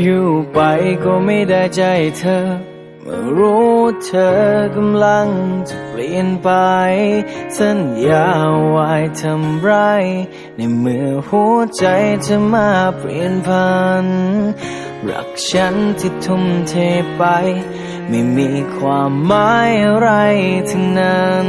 อยู่ไปก็ไม่ได้ใจเธอ เมื่อรู้เธอกำลังจะเปลี่ยนไป สัญญาไว้ทำไร ในเมื่อหัวใจเธอมาเปลี่ยนพัน รักฉันที่ทุ่มเทไป ไม่มีความหมายอะไรทั้งนั้น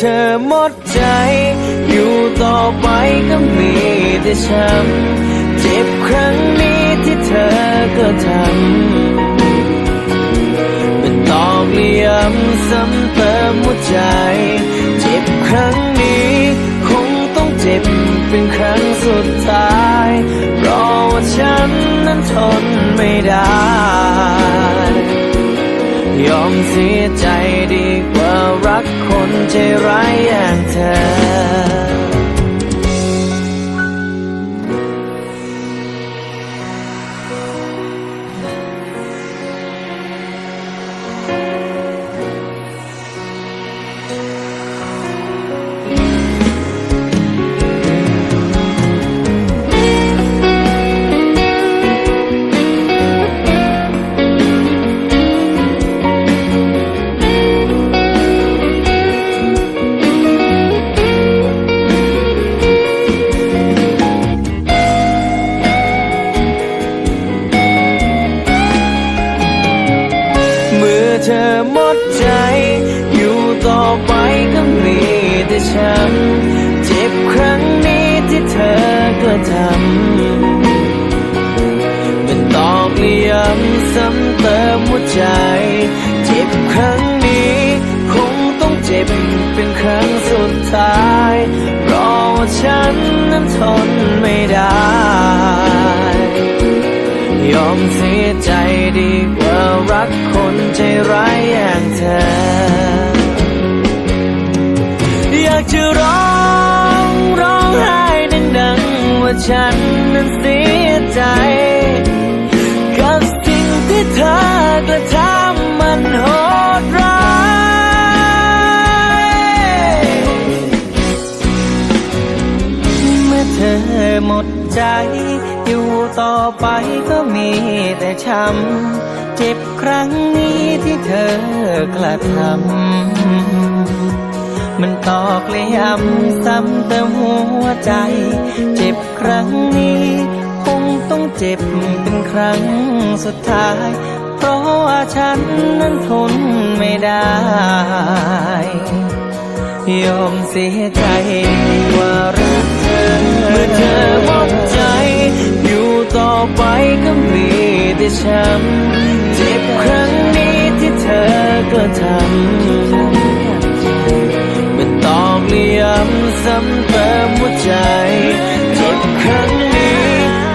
เธอหมดใจ อยู่ต่อไปก็มีแต่ช้ำเจ็บครั้งนี้ที่เธอก็ทำเป็นตอกย้ำซ้ำเติมหัวใจ เจ็บครั้งนี้ คงต้องเจ็บเป็นครั้งสุดท้าย เพราะว่าฉันนั้นทนไม่ได้ ยอมเสียใจดีกว่ารักคนใจร้ายอย่าง เธอหมดใจ อยู่ต่อไปก็มีแต่ช้ำเจ็บครั้งนี้ที่เธอก็ทำเป็นตอกย้ำซ้ำเติมหัวใจ เจ็บครั้งนี้ คงต้องเจ็บเป็นครั้งสุดท้าย เพราะว่าฉันนั้นทนไม่ได้ ยอมเสียใจดีกว่ารักคนใจร้ายอย่างเธอ อยากจะร้องร้องไห้ดังๆ ว่าฉันนั้นเสียใจ กับสิ่งที่เธอกระทำมันโหดร้ายเมื่อเธอหมดใจ อยู่ต่อไปก็มีแต่ช้ำ เจ็บครั้งนี้ที่เธอกระทำ มันตอกเลยย้ำซ้ำเติมหัวใจ เจ็บครั้งนี้ คงต้องเจ็บเป็นครั้งสุดท้าย เพราะว่าฉันนั้นทนไม่ได้ยอมเสียใจว่ารัก แต่ช้ำเจ็บครั้งนี้ที่เธอก็ทำเป็นตอกย้ำซ้ำเติมหัวใจเจ็บครั้งนี้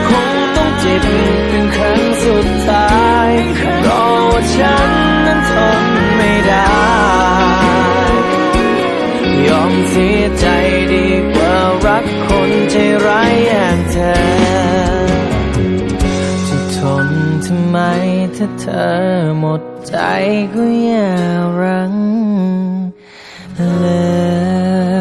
คงต้องเจ็บเป็นครั้งสุดท้ายเพราะว่าฉันนั้นทนไม่ได้ ยอมเสียใจดี ถ้าเธอหมดใจก็อย่ารังเลย